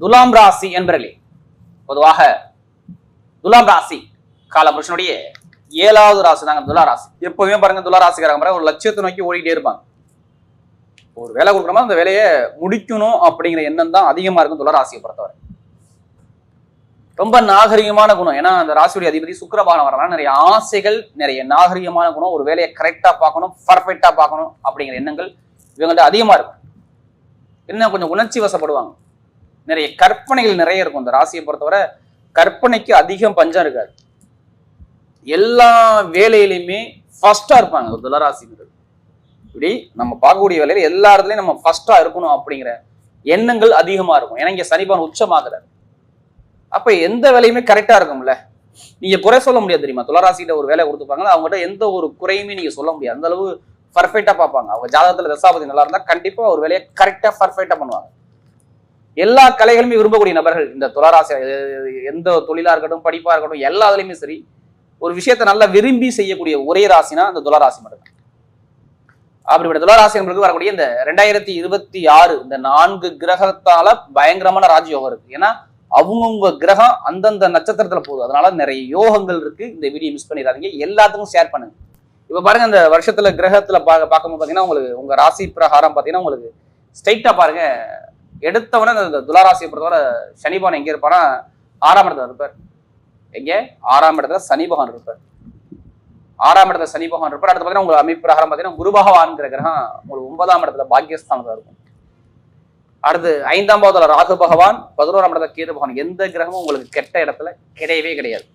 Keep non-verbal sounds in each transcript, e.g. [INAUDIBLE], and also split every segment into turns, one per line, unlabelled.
துலாம் ராசி என்பர்களே பொதுவாக துலாம் ராசி காலபுருஷனுடைய ஏழாவது ராசி தாங்க துலா ராசி. எப்பவுமே பாருங்க துலா ராசிக்காரங்க பாருங்க ஒரு லட்சியத்தை நோக்கி ஓடிட்டே இருப்பாங்க. ஒரு வேலை கொடுக்குறோமா அந்த வேலையை முடிக்கணும் அப்படிங்கிற எண்ணம் தான் அதிகமா இருக்கும் துலா ராசியை பொறுத்தவரை. ரொம்ப நாகரிகமான குணம். ஏன்னா அந்த ராசியுடைய அதிபதி சுக்கரபானம் வரலாம் நிறைய ஆசைகள் நிறைய நாகரிகமான குணம் ஒரு வேலையை கரெக்டா பார்க்கணும் பர்ஃபெக்டா பார்க்கணும் அப்படிங்கிற எண்ணங்கள் இவங்கள்ட்ட அதிகமா இருக்கும். என்ன கொஞ்சம் உணர்ச்சி வசப்படுவாங்க. நிறைய கற்பனைகள் நிறைய இருக்கும். இந்த ராசியை பொறுத்தவரை கற்பனைக்கு அதிகம் பஞ்சம் இருக்காது. எல்லா வேலையிலையுமே ஃபர்ஸ்டா இருப்பாங்க ஒரு துளராசிங்கிறது இப்படி நம்ம பார்க்கக்கூடிய வேலையில எல்லா இடத்துலயும் நம்ம ஃபர்ஸ்டா இருக்கணும் அப்படிங்கிற எண்ணங்கள் அதிகமா இருக்கும். ஏன்னா இங்க சனிபான் உச்சமாகிறார். அப்ப எந்த வேலையுமே கரெக்டா இருக்கும்ல? நீங்க குறை சொல்ல முடியாது தெரியுமா? துளராசிகிட்ட ஒரு வேலை கொடுத்துப்பாங்க அவங்ககிட்ட எந்த ஒரு குறையுமே நீங்க சொல்ல முடியாது. அந்த அளவு பர்ஃபெக்டா பார்ப்பாங்க. அவங்க ஜாதகத்துல தசாபதி நல்லா இருந்தா கண்டிப்பா ஒரு வேலையை கரெக்டா பர்ஃபெக்டா பண்ணுவாங்க. எல்லா கலைகளுமே விரும்பக்கூடிய நபர்கள். இந்த துளராசி எந்த தொழிலாக இருக்கட்டும் படிப்பாக இருக்கட்டும் எல்லா இதுலேயுமே சரி ஒரு விஷயத்தை நல்லா விரும்பி செய்யக்கூடிய ஒரே ராசினா அந்த துளராசி மட்டும் அப்படிப்பட்ட துளராசி நம்மளுக்கு வரக்கூடிய இந்த ரெண்டாயிரத்தி இருபத்தி ஆறு இந்த நான்கு கிரகத்தால பயங்கரமான ராஜயோகம் இருக்கு. ஏன்னா அவங்கவுங்க கிரகம் அந்தந்த நட்சத்திரத்துல போகுது. அதனால நிறைய யோகங்கள் இருக்கு. இந்த வீடியோ மிஸ் பண்ணிடாதீங்க. எல்லாத்துக்கும் ஷேர் பண்ணுங்க. இப்ப பாருங்க இந்த வருஷத்துல கிரகத்துல பா பார்க்கும்போது பாத்தீங்கன்னா உங்களுக்கு உங்க ராசி பிரகாரம் பாத்தீங்கன்னா உங்களுக்கு ஸ்ட்ரைட்டா பாருங்க எடுத்தவன அந்த துளாராசியை பொறுத்தவரை சனிபவன் எங்கே இருப்பானா ஆறாம் இடத்துல இருப்பார். எங்கே? ஆறாம் இடத்துல சனி பகவான் இருப்பார். ஆறாம் இடத்துல சனி பகவான் இருப்பார். அடுத்து பாத்தீங்கன்னா உங்களுக்கு அமைப்பு பிரகாரம் பார்த்தீங்கன்னா குரு பகவான்ங்கிற கிரகம் உங்களுக்கு ஒன்பதாம் இடத்துல பாக்கியஸ்தானத்தில் இருக்கும். அடுத்து ஐந்தாம் பாவத்தில் ராகு பகவான் பதினோராம் இடத்துல கேது பகவான். எந்த கிரகமும் உங்களுக்கு கெட்ட இடத்துல கிடையவே கிடையாது.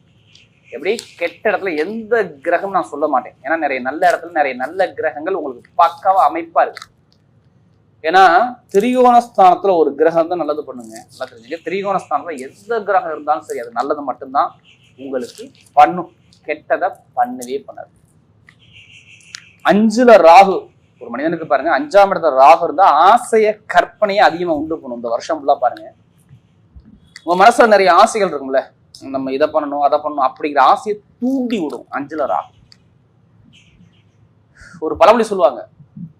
எப்படி? கெட்ட இடத்துல எந்த கிரகம் நான் சொல்ல மாட்டேன். ஏன்னா நிறைய நல்ல இடத்துல நிறைய நல்ல கிரகங்கள் உங்களுக்கு பக்காவாக அமைப்பாக இருக்குது ஏன்னா திரிகோணஸ்தானத்துல ஒரு கிரகம் தான் நல்லது பண்ணுங்க. நல்லா தெரிஞ்சுங்க திரிகோணஸ்தானத்துல எந்த கிரகம் இருந்தாலும் சரி அது நல்லது மட்டும்தான் உங்களுக்கு பண்ணும். கெட்டதை பண்ணவே பண்ணாது. அஞ்சுல ராகு ஒரு மனிதனுக்கு பாருங்க. அஞ்சாம் இடத்துல ராகு இருந்தா ஆசைய கற்பனையை அதிகமா உண்டு பண்ணும். இந்த வருஷம் ஃபுல்லா பாருங்க. உங்க மனசுல நிறைய ஆசைகள் இருக்கும்ல. நம்ம இதை பண்ணணும் அதை பண்ணணும் அப்படிங்கிற ஆசையை தூண்டி விடும். அஞ்சுல ராகு. ஒரு பழமொழி சொல்லுவாங்க.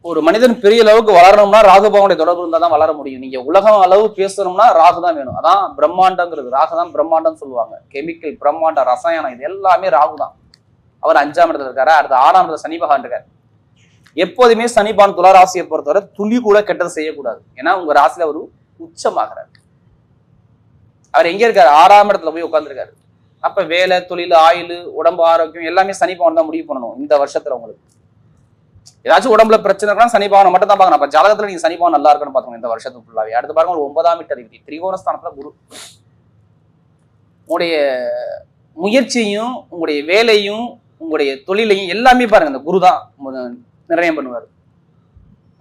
ஒரு மனிதன் பெரிய அளவுக்கு வளரணும்னா ராகு பகவானுடைய தொடர்பு இருந்தால் தான் வளர முடியும். நீங்க உலகம் அளவு பேசணும்னா ராகு தான் வேணும். அதான் பிரம்மாண்டங்கிறது. ராகு தான் பிரம்மாண்டம் சொல்லுவாங்க. கெமிக்கல் பிரம்மாண்டம் ரசாயனம் இது எல்லாமே ராகு தான். அவர் அஞ்சாம் இடத்துல இருக்காரு. அடுத்த ஆறாம் இடத்துல சனி பகவான் இருக்காரு. எப்போதுமே சனிபான் துலா ராசியை பொறுத்தவரை துளி கூட கெட்டது செய்யக்கூடாது. ஏன்னா உங்க ராசியில ஒரு உச்சமாகிறார். அவர் எங்க இருக்காரு? ஆறாம் இடத்துல போய் உட்காந்துருக்காரு அப்ப வேலை தொழில் ஆயுள் உடம்பு ஆரோக்கியம் எல்லாமே சனிபான் தான் முடிவு பண்ணணும் இந்த வருஷத்துல உங்களுக்கு. ஏதாச்சும் உடம்புல பிரச்சனை இருக்கா சனிபவனை மட்டும் தான் பார்க்கணும். அப்ப ஜாதகத்துல நீங்க சனிபவன் நல்லா இருக்கணும் பாத்துக்கணும் இந்த வருஷத்துக்கு ஃபுல்லாவே அடுத்து பாருங்க ஒரு ஒன்பதாம் மீட்டர் அதிபதி திரிகோணஸ்தானத்துல குரு. உங்களுடைய முயற்சியும் உங்களுடைய வேலையும் உங்களுடைய தொழிலையும் எல்லாமே பாருங்க இந்த குரு தான் நிர்ணயம் பண்ணுவார்.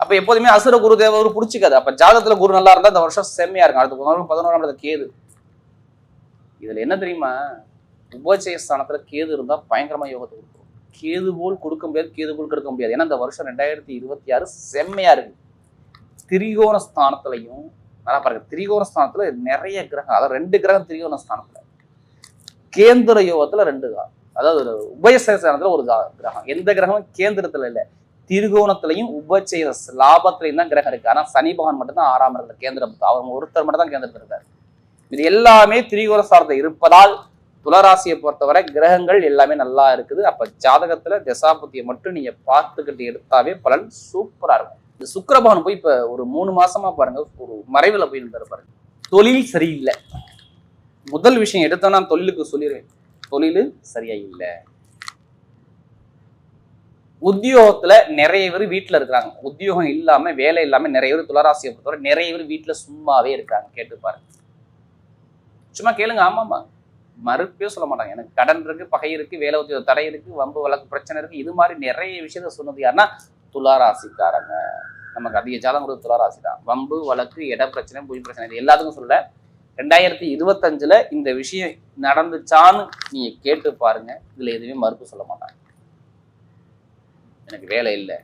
அப்ப எப்போதுமே அசுர குரு தேவர் பிடிச்சிக்காது. அப்ப ஜாதகத்துல குரு நல்லா இருந்தா இந்த வருஷம் செம்மையா இருக்கும். அடுத்து பதினோரு பதினோராம் இடத்துல கேது. இதுல என்ன தெரியுமா? உபஜய ஸ்தானத்துல கேது இருந்தா பயங்கரமா யோகத்தை கொடுக்கும். கேது போல் கொடுக்க முடியாது கேது போல் கொடுக்க முடியாது. ஏன்னா இந்த வருஷம் ரெண்டாயிரத்தி இருபத்தி ஆறு செம்மையா இருக்கு. திரிகோண ஸ்தானத்துலையும் நல்லா பாருங்க. திரிகோண ஸ்தானத்துல நிறைய கிரகம் அதாவது ரெண்டு கிரகம் திரிகோண ஸ்தானத்துல. கேந்திர யோகத்துல ரெண்டு கிரகம் அதாவது ஒரு உபயசய ஒரு கிரகம். எந்த கிரகமும் கேந்திரத்துல இல்லை. திரிகோணத்திலையும் உபச்சய லாபத்திலையும் தான் கிரகம் இருக்கு. ஆனா சனி பகவான் மட்டும் தான் ஆறாம் இடத்துல கேந்திரம் அவங்க ஒருத்தர் மட்டும் தான் கேந்திரத்தில் இருக்காரு. இது எல்லாமே திரிகோண சார்ந்த இருப்பதால் துளராசியை பொறுத்தவரை கிரகங்கள் எல்லாமே நல்லா இருக்குது. அப்ப ஜாதகத்துல தசாபுத்தியை மட்டும் நீங்க பார்த்துக்கிட்டு எடுத்தாவே பலன் சூப்பரா இருக்கும். இந்த சுக்கரபவன் போய் இப்ப ஒரு மூணு மாசமா பாருங்க ஒரு மறைவுல போய் இருந்தாரு பாருங்க. தொழில் சரியில்லை. முதல் விஷயம் எடுத்தோம்னா நான் தொழிலுக்கு சொல்லிடுவேன் தொழில் சரியா இல்லை உத்தியோகத்துல நிறைய பேர் வீட்டுல இருக்கிறாங்க. உத்தியோகம் இல்லாம வேலை இல்லாம நிறைய பேர் துளராசியை பொறுத்தவரை நிறைய பேர் வீட்டுல சும்மாவே இருக்காங்க. கேட்டு பாருங்க சும்மா கேளுங்க. ஆமாமா மறுப்பே சொல்ல மாட்டாங்க. எனக்கு கடன் இருக்கு பகை இருக்கு வேலை உத்தியோக தடை இருக்கு வம்பு வழக்கு பிரச்சனை இருக்கு. இது மாதிரி நிறைய விஷயத்த சொன்னது யாருன்னா துளாராசிக்காரங்க. நமக்கு அதிக ஜாதகம் கொடுத்து துளாராசி தான் வம்பு வழக்கு இட பிரச்சனை புய் பிரச்சனை இது எல்லாத்துக்கும் சொல்ல ரெண்டாயிரத்தி இருபத்தஞ்சுல இந்த விஷயம் நடந்துச்சான்னு நீங்க கேட்டு பாருங்க. இதுல எதுவுமே மறுப்பு சொல்ல மாட்டாங்க. எனக்கு வேலை இல்லை.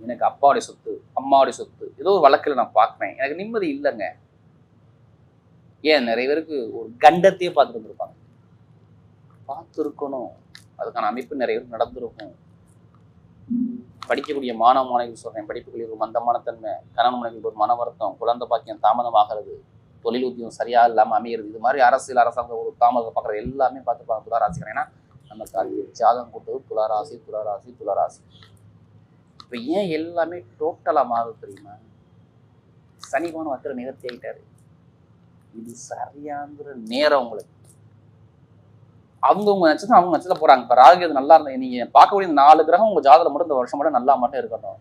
எனக்கு அப்பாவுடைய சொத்து அம்மாவுடைய சொத்து ஏதோ ஒரு வழக்கில் நான் பார்க்குறேன். எனக்கு நிம்மதி இல்லைங்க. ஏன்? நிறைய பேருக்கு ஒரு கண்டத்தையே பார்த்துட்டு வந்திருப்பாங்க பார்த்துருக்கணும். அதுக்கான அமைப்பு நிறைய பேர் நடந்திருக்கும். படிக்கக்கூடிய மாணவ மாணவிகள் சொல்கிறேன் படிப்புகளில் ஒரு மந்தமான தன்மை கணவன் மனைவி ஒரு மன வருத்தம் குழந்தை பாக்கியம் தாமதமாகிறது தொழில் உத்தியம் சரியாக இல்லாமல் அமையிறது இது மாதிரி அரசியல் அரசாங்கம் ஒரு தாமதம் பார்க்குற எல்லாமே பார்த்துப்பாங்க துளாராசிக்காரன் ஏன்னா நம்ம அது ஜாதகம் கொடுத்தது துளாராசி துளாராசி துளாராசி. இப்போ ஏன் எல்லாமே டோட்டலாக மாறுது தெரியுமா? சனிபான வக்கிர நிகழ்த்தி ஆகிட்டாரு இது சரியாங்கிற நேரம் உங்களுக்கு. அவங்கவுங்க நட்சத்திரம் அவங்க நட்சத்திரம் போறாங்க. இப்போ ராகு நல்லா இருந்தா நீங்க பார்க்கக்கூடிய நாலு கிரகம் உங்க ஜாதகம் மட்டும் இந்த வருஷம் மட்டும் நல்லா மட்டும் இருக்கட்டும்.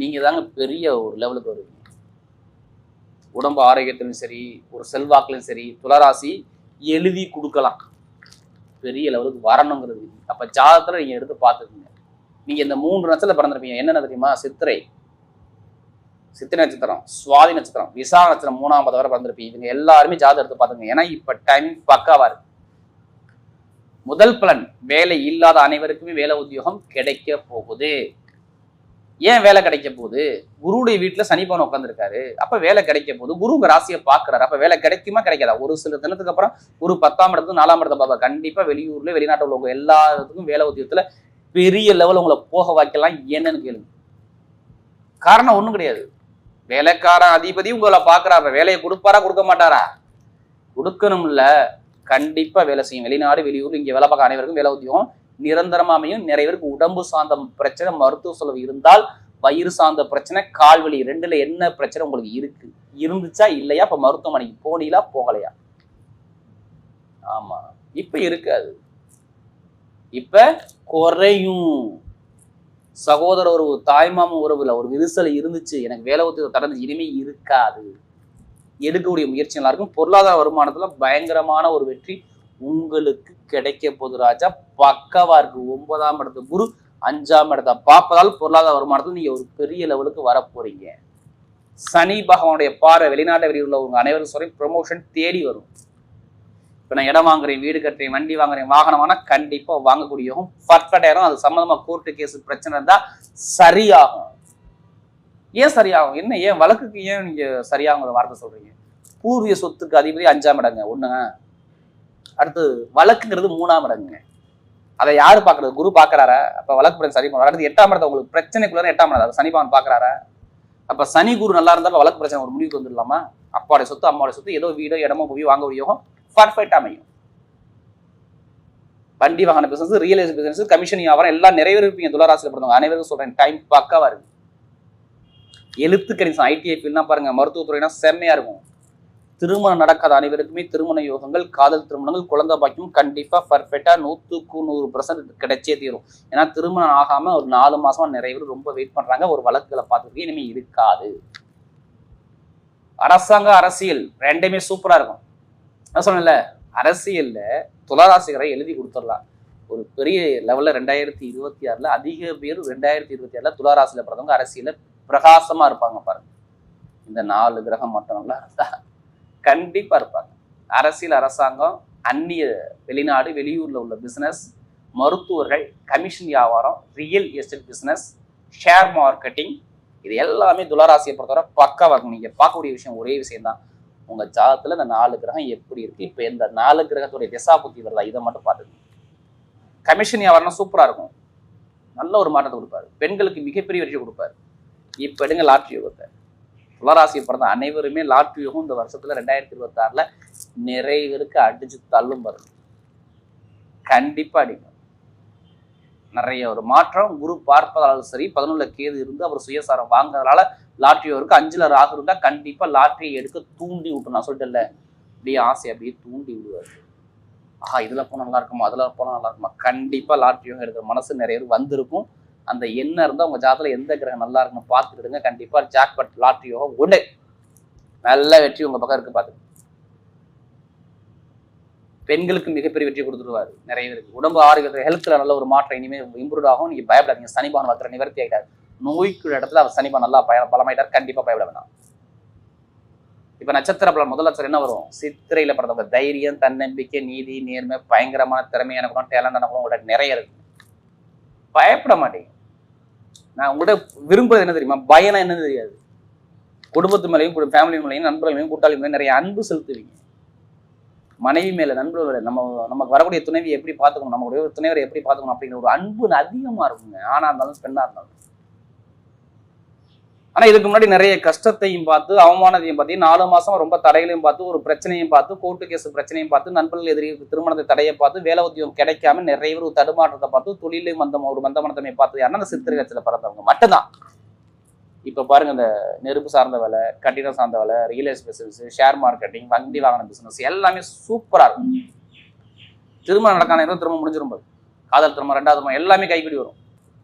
நீங்க தாங்க பெரிய ஒரு லெவலுக்கு வருவீங்க. உடம்பு ஆரோக்கியத்திலும் சரி ஒரு செல்வாக்குலையும் சரி துளராசி எழுதி கொடுக்கலாம். பெரிய லெவலுக்கு வரணுங்கிறது. அப்ப ஜாதகத்துல நீங்க எடுத்து பார்த்துக்கோங்க. நீங்க இந்த மூன்று நட்சத்திரம் பிறந்திருப்பீங்க. என்னென்ன தெரியுமா? சித்திரை. சித்திரை நட்சத்திரம் சுவாதி நட்சத்திரம் விசா நட்சத்திரம் மூணாம் பதவரை பிறந்திருப்பீங்க. இவங்க எல்லாருமே ஜாதகம் எடுத்து பார்த்துங்க ஏன்னா இப்ப டைம் பக்காவா இருக்கு முதல் பலன் வேலை இல்லாத அனைவருக்குமே வேலை உத்தியோகம் கிடைக்க போகுது. ஏன் வேலை கிடைக்க போகுது? குருடைய வீட்டுல சனி உட்காந்துருக்காரு அப்ப வேலை கிடைக்க போகுது. குரு ராசியை பார்க்குறாரு அப்ப வேலை கிடைக்குமா கிடைக்காதா? ஒரு சில தினத்துக்கு அப்புறம் குரு பத்தாம் இடத்துக்கு நாலாம் இடத்தை பாப்பா கண்டிப்பா வெளியூர்ல வெளிநாட்டில் உள்ளவங்க எல்லாத்துக்கும் வேலை உத்தியோகத்துல பெரிய லெவல் உங்களை போக வைக்கலாம் என்னன்னு கேளுங்க. காரணம் ஒண்ணும் கிடையாது. வேலைக்காரன் அதிபதி உங்களை பார்க்குறாரு. வேலையை கொடுப்பாரா கொடுக்க மாட்டாரா? கொடுக்கணும்ல. கண்டிப்பாக வேலை செய்யும். வெளிநாடு வெளியூர் இங்கே வேலை பார்க்க அனைவருக்கும் வேலை உத்தியோகம். நிரந்தரமாக அமையும். நிறைய பேருக்கு உடம்பு சார்ந்த பிரச்சனை மருத்துவ செலவு இருந்தால் வயிறு சார்ந்த பிரச்சனை கால்வலி ரெண்டுல என்ன பிரச்சனை உங்களுக்கு இருக்கு? இருந்துச்சா இல்லையா? இப்போ மருத்துவமனைக்கு போனீங்களா போகலையா? ஆமா. இப்போ இருக்காது. இப்போ குறையும். சகோதர உறவு தாய்மாம உறவுல ஒரு விரிசல் இருந்துச்சு. எனக்கு வேலை ஒத்து தடந்து இனிமே இருக்காது. எடுக்கக்கூடிய முயற்சி நல்லா இருக்கும் பொருளாதார வருமானத்துல பயங்கரமான ஒரு வெற்றி உங்களுக்கு கிடைக்க போது ராஜா. பக்கவா இருக்கு. ஒன்பதாம் இடத்து குரு அஞ்சாம் இடத்தை பார்ப்பதால் பொருளாதார வருமானத்துல நீங்க ஒரு பெரிய லெவலுக்கு வர போறீங்க சனி பகவானுடைய பார்வை வெளிநாட்டை வெளியில் உள்ளவங்க அனைவரும் சொல்லி ப்ரொமோஷன் தேடி வரும். இப்போ நான் இடம் வாங்குறேன் வீடு கட்டுறேன் வண்டி வாங்குறேன் வாகனம் வாங்கினா கண்டிப்பாக வாங்கக்கூடியவும் பர்ஃபெக்ட் ஆயிரும் அது சம்மந்தமாக கோர்ட்டு கேஸ் பிரச்சனை இருந்தால் சரியாகும். ஏன் சரியாகும்? என்ன ஏன் வழக்குக்கு ஏன் நீங்க சரியாகுங்கிற வார்த்தை சொல்றீங்க? பூர்வீக சொத்துக்கு அதிபதி அஞ்சாம் இடங்க ஒன்றுங்க அடுத்து வழக்குங்கிறது மூணாம் இடங்க. அதை யாரு பார்க்குறது? குரு பார்க்குறாரா? அப்ப வழக்கு பிரச்சனை சரி பண்ணுவார் அடுத்து எட்டாம் இடத்தை உங்களுக்கு பிரச்சனைக்குள்ள எட்டாம் இடம். அது சனி பார்க்குறாரா? அப்போ சனி குரு நல்லா இருந்தா வழக்கு பிரச்சனை ஒரு முடிவுக்கு வந்துடலாமா? அப்பாவுடைய சொத்து அம்மாவுடைய சொத்து ஏதோ வீடோ இடமோ போய் வாங்க முடியும் பர்ஃபெக்ட் அமையும். வண்டி வாகன business real estate business commission வியாபாரம் எல்லாம் நிறைவேறிப்பீங்க துளராசியில் பிறந்தவங்க அனைவருக்கும் சொல்றேன் டைம் பக்காவா இருக்கு எழுத்து கணிசம் ஐடிஐ ஃபீல்ட்னா பாருங்க மருத்துவத்துறைனா செம்மையா இருக்கும். திருமணம் நடக்காத அனைவருக்குமே திருமண யோகங்கள் காதல் திருமணங்கள் குழந்தை பாக்கியம் கண்டிப்பா பர்ஃபெக்டா நூத்துக்கு நூறு பர்சன்ட் கிடைச்சே தீரும். ஏன்னா திருமணம் ஆகாம ஒரு நாலு மாசமா நிறைய பேர் ரொம்ப வெயிட் பண்றாங்க. ஒரு வழக்குகளை பார்த்துருக்கு இனிமே இருக்காது. அரசாங்க அரசியல் ரெண்டுமே சூப்பரா இருக்கும். நான் சொன்னேன்ல? அரசியல்ல துளாராசிகரை எழுதி கொடுத்துடலாம். ஒரு பெரிய லெவல்ல ரெண்டாயிரத்தி இருபத்தி ஆறுல அதிக பேர் ரெண்டாயிரத்தி இருபத்தி ஆறுல துளாராசியில பிறந்தவங்க அரசியல பிரகாசமா இருப்பாங்க பாருங்க. இந்த நாலு கிரகம் மட்டும் நல்லா இருந்தா கண்டிப்பா இருப்பாங்க. அரசியல் அரசாங்கம் அந்நிய வெளிநாடு வெளியூர்ல உள்ள பிசினஸ் மருத்துவர்கள் கமிஷன் வியாபாரம் real estate business share marketing இது எல்லாமே துளராசியை பொறுத்தவரை பக்காவா இருக்கும் நீங்க பார்க்கக்கூடிய விஷயம் ஒரே விஷயம் தான் உங்க ஜாதத்துல இந்த நாலு கிரகம் எப்படி இருக்கு? இப்ப இந்த நாலு கிரகத்துடைய திசா புத்தி வருதா? இதை மட்டும் பார்த்து கமிஷன் வியாபாரம் சூப்பரா இருக்கும். நல்ல ஒரு மாற்றத்தை கொடுப்பாரு. பெண்களுக்கு மிகப்பெரிய வெற்றி கொடுப்பாரு. இப்ப எடுங்க லாட்ரி யோகத்தை. துளராசி பிறந்த அனைவருமே லாட்ரி யோகம் இந்த வருஷத்துல ரெண்டாயிரத்தி இருபத்தி ஆறுல நிறைய பேருக்கு அடிச்சு தள்ளும் வரும் கண்டிப்பா அடிக்கும் நிறைய ஒரு மாற்றம் குரு பார்ப்பதாலும் சரி பதினொன்றுல கேது இருந்து அவர் சுயசாரம் வாங்குறதுனால லாட்ரி இருக்கு அஞ்சுல ராகு இருந்தா கண்டிப்பா லாட்ரியை எடுக்க தூண்டி விட்டு நான் சொல்லிட்டேன்ல. அப்படியே ஆசை அப்படியே தூண்டி விடுவார். ஆஹா இதுல போனா நல்லா இருக்குமா? அதுல போனா நல்லா இருக்குமா? கண்டிப்பா லாட்ரி எடுக்கிற மனசு நிறைய பேர் வந்திருக்கும். அந்த எண்ணம் இருந்தா உங்க ஜாதத்துல எந்த கிரகம் நல்லா இருக்குன்னு பார்த்துக்கிடுங்க கண்டிப்பா ஜாக்பட் லாட்ரி யோகம் உண்டு. நல்ல வெற்றி உங்க பக்கம் இருக்கு பார்த்து பெண்களுக்கு மிகப்பெரிய வெற்றி கொடுத்துருவாரு. நிறைய பேருக்கு. உடம்பு ஆரோக்கியத்தில் ஹெல்த்ல நல்ல ஒரு மாற்றம் இனிமேல் இம்ப்ரூவ் ஆகும். நீங்க பயப்படாதீங்க. சனிபான வத்திர நிவர்த்தி ஆகிட்டாரு நோய்க்குள்ள இடத்துல அவர் சனிப்பா நல்லா பய பலமாயிட்டார். கண்டிப்பா பயப்பட வேணாம். இப்ப நட்சத்திர பலன் முதல் நட்சத்திரம் என்ன வரும்? சித்திரையில பிறந்தவங்க தைரியம் தன்னம்பிக்கை நீதி நேர்மை பயங்கரமான திறமையான குணம் டேலண்ட் குணம் உங்கள்ட்ட நிறைய இருக்கு. பயப்பட மாட்டேங்க நான் உங்கள்கிட்ட விரும்புறது என்ன தெரியுமா? பயனா என்னன்னு தெரியாது. குடும்பத்து மேலேயும் ஃபேமிலி மேலேயும் நண்பர்களையும் கூட்டாளி மேலேயும் நிறைய அன்பு செலுத்துவீங்க. மனைவி மேல நண்பர்கள் மேலே நம்ம நமக்கு வரக்கூடிய துணைவியை எப்படி பார்த்துக்கணும்? நம்மளுடைய துணைவரை எப்படி பார்த்துக்கணும்? அப்படிங்கிற ஒரு அன்பு அதிகமா இருக்குங்க. ஆணாக இருந்தாலும் பெண்ணா இருந்தாலும். ஆனா இதுக்கு முன்னாடி நிறைய கஷ்டத்தையும் பார்த்து அவமானத்தையும் பார்த்து நாலு மாசம் ரொம்ப தடைகளையும் பார்த்து ஒரு பிரச்சனையும் பார்த்து கோர்ட்டு கேஸ் பிரச்சனையும் பார்த்து நண்பர்கள் எதிரி திருமணத்தை தடையை பார்த்து வேலை உத்தியோகம் கிடைக்காம நிறைய பேர் ஒரு தடுமாற்றத்தை பார்த்து தொழிலையும் மந்தம் ஒரு மந்தமனத்தமையை பார்த்து யாருன்னா அந்த சித்திரகத்தில் பிறந்தவங்க மட்டும்தான். இப்போ பாருங்க இந்த நெருப்பு சார்ந்த வேலை கட்டிடம் சார்ந்த வேலை real estate business share marketing வண்டி வாகன பிசினஸ் எல்லாமே சூப்பராக இருக்கும். திருமணம் நடக்கான நேரம் திரும்ப முடிஞ்சிருப்பாரு காதல் திரும்ப ரெண்டாவது எல்லாமே கைப்பிடி வரும்.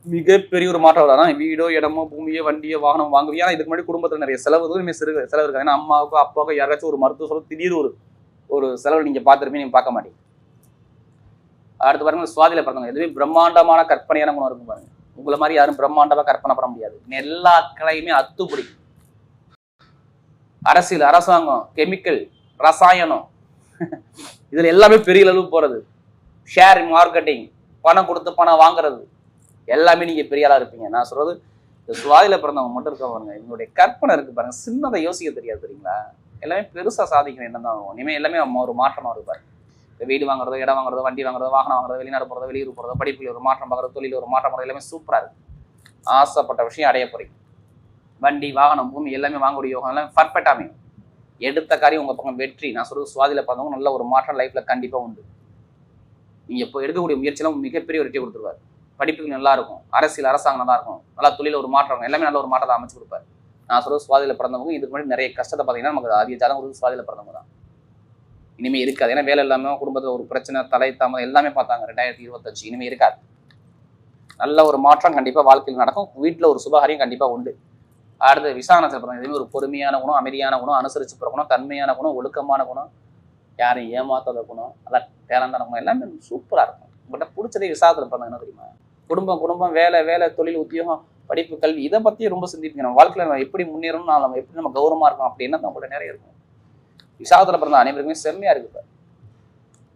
மிகப்பெரிய ஒரு மாற்றம் வரும் அதான் வீடோ இடமோ பூமியோ வண்டியோ வாகனம் வாங்குவீங்க ஏன்னா இதுக்கு முன்னாடி குடும்பத்தில் நிறைய செலவு இனிமேல் சிறு செலவு இருக்காது. ஏன்னா அம்மாவுக்கோ அப்பாவுக்கோ யாராச்சும் ஒரு மருத்துவ செலவு திடீர் ஒரு ஒரு செலவு நீங்கள் பார்த்துருப்பீங்க நீங்க பார்க்க மாட்டீங்க. அடுத்து பாருங்க சுவாதியில் பிறந்தவங்க. எதுவுமே பிரம்மாண்டமான கற்பனையான குணம் இருக்கும் பாருங்க. உங்களை மாதிரி யாரும் பிரம்மாண்டமாக கற்பனை பண்ண முடியாது. எல்லா கலையுமே அத்துப்படி. அரசியல் அரசாங்கம் கெமிக்கல் ரசாயனம். [LAUGHS] இதில் எல்லாமே பெரிய அளவு போகிறது ஷேர் மார்க்கெட்டிங் பணம் கொடுத்து பணம் வாங்குறது. எல்லாமே நீங்க பெரிய ஆளாக இருப்பீங்க. நான் சொல்றது இந்த சுவாதியில பிறந்தவங்க மட்டும் இருக்க பாருங்க. இவங்களுடைய கற்பனை இருக்கு பாருங்க. சின்னதை யோசிக்க தெரியாது தெரியுங்களா? எல்லாமே பெருசா சாதிக்கணும். என்ன தான் இனிமேல் எல்லாமே ஒரு மாற்றமா இருப்பார் இப்போ வீடு வாங்குறதோ இடம் வாங்குறதோ வண்டி வாங்குறதோ வாகனம் வாங்குறதோ வெளிநாடு போறதோ வெளியூர் போறதோ படிப்புல ஒரு மாற்றம் பார்க்குறது தொழில் ஒரு மாற்றம் பார்க்குறது எல்லாமே சூப்பரா இருக்கு. ஆசைப்பட்ட விஷயம் அடைய போறீங்க. வண்டி வாகனம் பூமி எல்லாமே வாங்கக்கூடிய யோகம் எல்லாமே பர்ஃபெக்ட் அமையும். எடுத்த காரியம் உங்க பக்கம் வெற்றி. நான் சொல்றது சுவாதியில பார்த்தவங்க நல்ல ஒரு மாற்றம் லைஃப்ல கண்டிப்பா உண்டு. நீங்க இப்போ எடுக்கக்கூடிய முயற்சியெல்லாம் மிகப்பெரிய வெற்றி கொடுத்துருவாரு. படிப்புக்கு நல்லா இருக்கும் அரசியல் அரசாங்கம் நல்லா இருக்கும் நல்லா தொழில ஒரு மாற்றம் எல்லாமே நல்ல ஒரு மாற்றத்தை அமைச்சு கொடுப்பாரு. நான் சொல்றது சுவாதியில் பிறந்தவங்க இதுக்கு முன்னாடி நிறைய கஷ்டத்தை பார்த்தீங்கன்னா நமக்கு அதிக ஜாதகம் கொடுத்து சுவாதியில் பிறந்தவங்க தான். இனிமே இருக்காது. ஏன்னா வேலை இல்லாம குடும்பத்தில் ஒரு பிரச்சனை தலை தாமதம் எல்லாமே பார்த்தாங்க. ரெண்டாயிரத்தி இருபத்தஞ்சு. இனிமே இருக்காது. நல்ல ஒரு மாற்றம் கண்டிப்பா வாழ்க்கையில் நடக்கும். வீட்டில் ஒரு சுபகாரியம் கண்டிப்பா உண்டு. அடுத்து விசாரணத்தில் பிறந்த இதுவே ஒரு பொறுமையான குணம் அமைதியான குணம் அனுசரிச்சு பிறக்கணும் குணம் தன்மையான குணம் ஒழுக்கமான குணம் யாரையும் ஏமாத்தாத குணம் அதான் டேலண்டான குணம் எல்லாமே சூப்பராக இருக்கும். பட் பிடிச்சதே விசாரத்தில் பிறந்தாங்க என்ன தெரியுமா? குடும்பம் குடும்பம் வேலை வேலை தொழில் உத்தியோகம் படிப்பு கல்வி இதை பத்தி ரொம்ப சிந்திப்பீங்க. நம்ம வாழ்க்கையில நம்ம எப்படி முன்னேறணும் நம்ம எப்படி நம்ம கௌரவமா இருக்கோம் அப்படின்னு தான் நிறைய இருக்கும். விசாரத்தில் பிறந்த அனைவருக்குமே செம்மையா இருக்கு இப்ப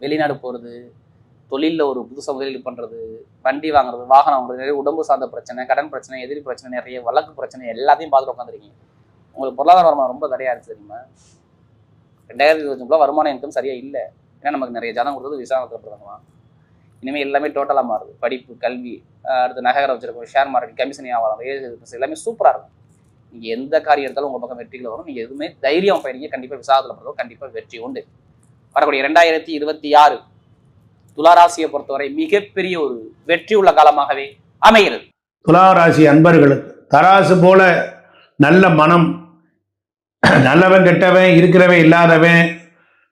வெளிநாடு போறது தொழிலில் ஒரு புதுசாக முதலீடு பண்ணுறது வண்டி வாங்குறது வாகனம் வாங்குறது நிறைய உடம்பு சார்ந்த பிரச்சனை கடன் பிரச்சனை எதிரி பிரச்சனை நிறைய வழக்கு பிரச்சனை எல்லாத்தையும் பார்த்துட்டு உட்காந்துருக்கீங்க உங்களுக்கு பொருளாதார வருமானம் ரொம்ப தடையாக இருக்குது தெரியுமா? ரெண்டாயிரத்தி இருபத்தஞ்சுக்குள்ள வருமான இன்கம் சரியாக இல்லை. ஏன்னா நமக்கு நிறைய ஜனம் கொடுத்தது விசாரத்தில் பிறந்தவங்களாம் இனிமேல் எல்லாமே டோட்டலாக மாறுது. படிப்பு கல்வி அடுத்து நகர வச்சிருக்கோம் ஷேர் மார்க்கெட் கமிஷன் வியாபாரம் எல்லாமே சூப்பராக இருக்கும். நீங்கள் எந்த காரியம் எடுத்தாலும் உங்கள் பக்கம் வெற்றிகள் வரும். நீங்கள் எதுவுமே தைரியம் பயணிங்க கண்டிப்பாக விசாரத்தில் பிறந்தவங்க கண்டிப்பாக வெற்றி உண்டு. வரக்கூடிய ரெண்டாயிரத்தி இருபத்தி ஆறு துளாராசியை பொறுத்தவரை மிகப்பெரிய ஒரு வெற்றி உள்ள காலமாகவே அமைகிறது.
துளாராசி அன்பர்களுக்கு தராசு போல நல்ல மனம் நல்லவன் கெட்டவன் இருக்கிறவன் இல்லாதவன்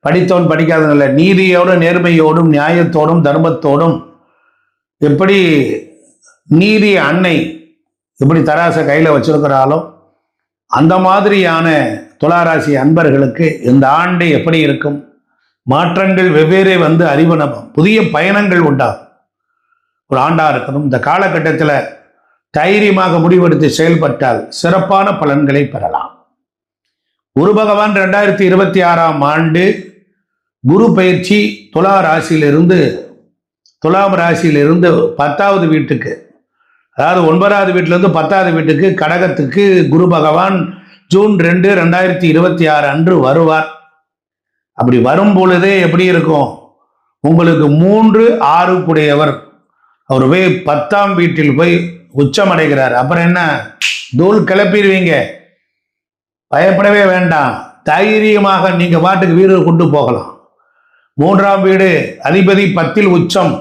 படித்தவன் படிக்காதவன் இல்லை நீதியோடும் நேர்மையோடும் நியாயத்தோடும் தர்மத்தோடும். எப்படி நீதி அன்னை எப்படி தராசை கையில் வச்சிருக்கிறாளோ அந்த மாதிரியான துளாராசி அன்பர்களுக்கு இந்த ஆண்டு எப்படி இருக்கும்? மாற்றங்கள் வெவ்வேறு வந்து அறிவனமும் புதிய பயணங்கள் உண்டாகும். ஒரு ஆண்டாக இருக்கணும். இந்த காலகட்டத்தில் தைரியமாக முடிவெடுத்து செயல்பட்டால் சிறப்பான பலன்களை பெறலாம். குரு பகவான் ரெண்டாயிரத்தி இருபத்தி ஆறாம் ஆண்டு குரு பயிற்சி துலா ராசியிலிருந்து துலாம் ராசியிலிருந்து பத்தாவது வீட்டுக்கு அதாவது ஒன்பதாவது வீட்டிலேருந்து பத்தாவது வீட்டுக்கு கடகத்துக்கு குரு பகவான் ஜூன் ரெண்டு ரெண்டாயிரத்தி இருபத்தி ஆறு அன்று வருவார். அப்படி வரும் பொழுதே எப்படி இருக்கும்? உங்களுக்கு மூன்று ஆறு கூடையவர் அவர் போய் பத்தாம் வீட்டில் போய் உச்சமடைகிறார். அப்புறம் என்ன? தூள் கிளப்பிடுவீங்க. பயப்படவே வேண்டாம். தைரியமாக நீங்கள் பாட்டுக்கு வீரர் கொண்டு போகலாம். மூன்றாம் வீடு அதிபதி பத்தில் உச்சம்.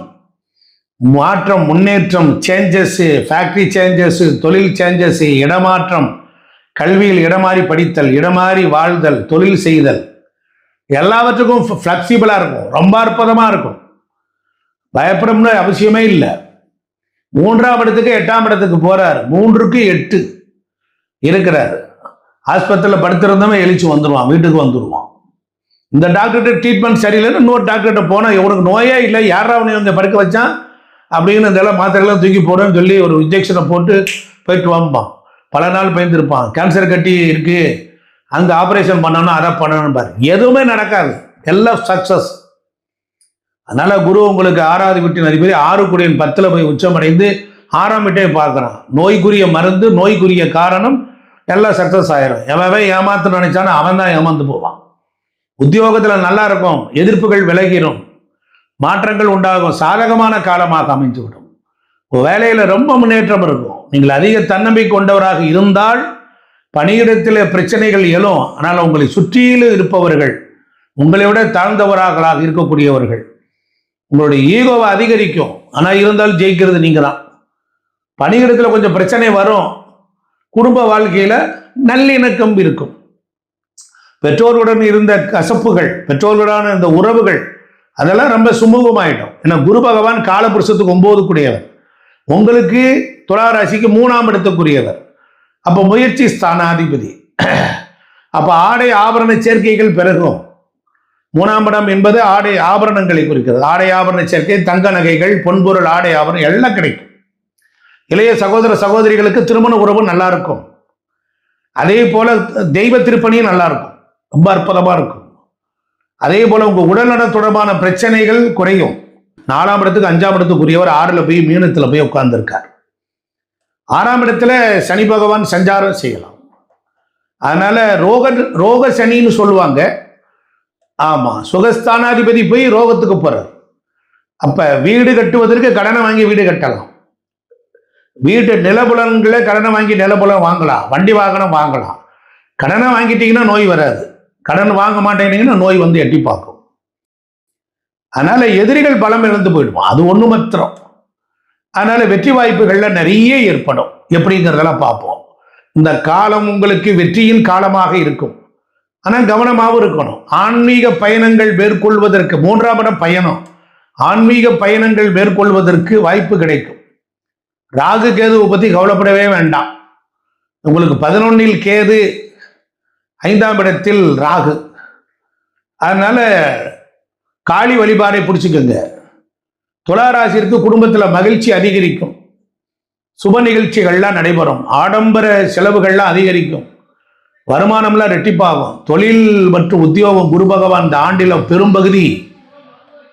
மாற்றம் முன்னேற்றம் சேஞ்சஸ் ஃபேக்டரி சேஞ்சஸ் தொழில் சேஞ்சஸ் இடமாற்றம். கல்வியில் இடமாறி படித்தல் இடமாறி வாழ்தல் தொழில் செய்தல். எல்லாவற்றுக்கும் ஃப்ளெக்சிபிளாக இருக்கும். ரொம்ப அற்புதமாக இருக்கும். பயப்படணும்னு அவசியமே இல்லை. மூன்றாம் இடத்துக்கு எட்டாம் இடத்துக்கு போகிறார் மூன்றுக்கு எட்டு இருக்கிறார். ஆஸ்பத்திரியில் படுத்திருந்தவன் எழுச்சி வந்துடுவான் வீட்டுக்கு வந்துடுவான் இந்த டாக்டர்கிட்ட ட்ரீட்மெண்ட் சரியில்லைன்னு இன்னொரு டாக்டர்கிட்ட போனால் உனக்கு நோயே இல்லை யாரா அவனை வந்து படுக்க வச்சான்? அப்படின்னு இதெல்லாம் மாத்திரைலாம் தூக்கி போடுறேன்னு சொல்லி ஒரு இன்ஜெக்ஷனை போட்டு போயிட்டு வாம்பான். பல நாள் பயந்துருப்பான். கேன்சர் கட்டி இருக்குது அங்கே ஆப்ரேஷன் பண்ணணும் அதை பண்ணணும் பாரு. எதுவுமே நடக்காது. எல்லாம் சக்ஸஸ் அதனால் குரு உங்களுக்கு ஆறாவது வீட்டின் அதிபதி ஆறு குடியின் பத்தில் போய் உச்சமடைந்து ஆறாம் வீட்டை பார்க்குறான். நோய்க்குரிய மருந்து நோய்க்குரிய காரணம் எல்லாம் சக்ஸஸ் ஆயிரும். எவன் ஏமாத்து நினைச்சானோ அவன் தான் ஏமாந்து போவான். உத்தியோகத்தில் நல்லா இருக்கும் எதிர்ப்புகள் விலகிடும் மாற்றங்கள் உண்டாகும் சாதகமான காலமாக அமைந்துவிடும். விடும் வேலையில் ரொம்ப முன்னேற்றம் இருக்கும். நீங்கள் அதிக தன்னம்பிக்கை கொண்டவராக இருந்தால் பணியிடத்தில் பிரச்சனைகள் எழும். ஆனால் உங்களை சுற்றியிலும் இருப்பவர்கள் உங்களை விட தாழ்ந்தவராகளாக இருக்கக்கூடியவர்கள் உங்களுடைய ஈகோவை அதிகரிக்கும். ஆனால் இருந்தாலும் ஜெயிக்கிறது நீங்கள் தான் பணியிடத்தில் கொஞ்சம் பிரச்சனை வரும். குடும்ப வாழ்க்கையில் நல்லிணக்கம் இருக்கும். பெற்றோர்களுடன் இருந்த கசப்புகள் பெற்றோர்களுடன் இந்த உறவுகள் அதெல்லாம் ரொம்ப சுமூகமாயிடும். ஏன்னா குரு பகவான் காலபுருஷத்துக்கு ஒன்பது உங்களுக்கு துளாராசிக்கு மூணாம் இடத்துக்குரியவர். அப்போ முயற்சி ஸ்தானாதிபதி. அப்போ ஆடை ஆபரண சேர்க்கைகள் பிறகும் மூணாம் இடம் என்பது ஆடை ஆபரணங்களை குறிக்கிறது. ஆடை ஆபரண சேர்க்கை தங்க நகைகள் பொன்பொருள் ஆடை ஆபரணம் எல்லாம் கிடைக்கும். இளைய சகோதர சகோதரிகளுக்கு திருமண உறவு நல்லா இருக்கும். அதே போல தெய்வ திருப்பணியும் நல்லா இருக்கும். ரொம்ப அற்புதமாக இருக்கும். அதே போல் உங்கள் உடல்நல தொடர்பான பிரச்சனைகள் குறையும். நாலாம் இடத்துக்கு அஞ்சாம் இடத்துக்குரியவர் ஆறில் போய் மீனத்தில் போய் உட்கார்ந்துருக்கார். ஆறாம் இடத்துல சனி பகவான் சஞ்சாரம் செய்யலாம். அதனால் ரோக ரோக சனின்னு சொல்லுவாங்க. ஆமாம் சுகஸ்தானாதிபதி போய் ரோகத்துக்கு போகிறார் அப்போ வீடு கட்டுவதற்கு கடனை வாங்கி வீடு கட்டலாம். வீட்டு நிலபுலன்களை கடனை வாங்கி நிலபுலம் வாங்கலாம். வண்டி வாகனம் வாங்கலாம். கடனை வாங்கிட்டீங்கன்னா நோய் வராது. கடன் வாங்க மாட்டேனீங்கன்னா நோய் வந்து எட்டி பார்க்கும். அதனால எதிரிகள் பலம் இழந்து போயிடுவோம் அது ஒன்று மாத்திரம். அதனால வெற்றி வாய்ப்புகள்ல நிறைய ஏற்படும். எப்படிங்கிறதெல்லாம் பார்ப்போம். இந்த காலம் உங்களுக்கு வெற்றியின் காலமாக இருக்கும். ஆனால் கவனமாகவும் இருக்கணும். ஆன்மீக பயணங்கள் மேற்கொள்வதற்கு மூன்றாம் இடம் பயணம். ஆன்மீக பயணங்கள் மேற்கொள்வதற்கு வாய்ப்பு கிடைக்கும். ராகு கேதுவை பற்றி கவலைப்படவே வேண்டாம். உங்களுக்கு பதினொன்னில் கேது ஐந்தாம் இடத்தில் ராகு. அதனால காளி வழிபாடை பிடிச்சிக்கோங்க. துளாராசிற்கு குடும்பத்தில் மகிழ்ச்சி அதிகரிக்கும். சுப நிகழ்ச்சிகள்லாம் நடைபெறும். ஆடம்பர செலவுகள்லாம் அதிகரிக்கும். வருமானம்லாம் ரெட்டிப்பாகும். தொழில் மற்றும் உத்தியோகம் குரு பகவான் இந்த ஆண்டில் பெரும்பகுதி